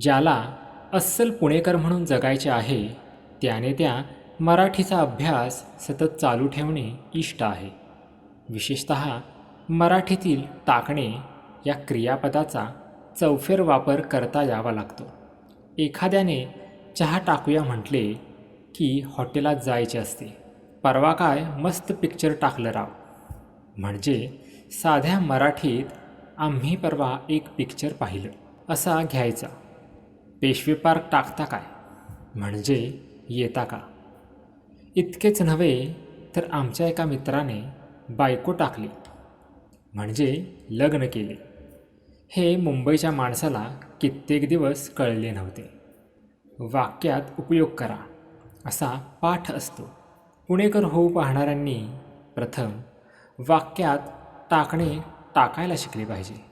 ज्याला अस्सल पुणेकर म्हणून जगायचे आहे त्याने त्या मराठीचा अभ्यास सतत चालू ठेवणे इष्ट आहे. विशेषत मराठीतील टाकणे या क्रियापदाचा चौफेर वापर करता यावा लागतो. एखाद्याने चहा टाकूया म्हटले की हॉटेलात जायचे असते. परवा काय मस्त पिक्चर टाकलं राव. म्हणजे साध्या मराठीत आम्ही परवा एक पिक्चर पाहिलं. असा घ्यायचा. पेशवे पार्क टाकता काय? म्हणजे येता का? इतकेच नव्हे तर आमच्या एका मित्राने बायको टाकली. म्हणजे लग्न केले. हे मुंबईच्या माणसाला कित्येक दिवस कळले नव्हते. वाक्यात उपयोग करा असा पाठ असतो. पुणेकर होऊ पाहणाऱ्यांनी प्रथम वाक्यात टाकणे टाकायला शिकले पाहिजे.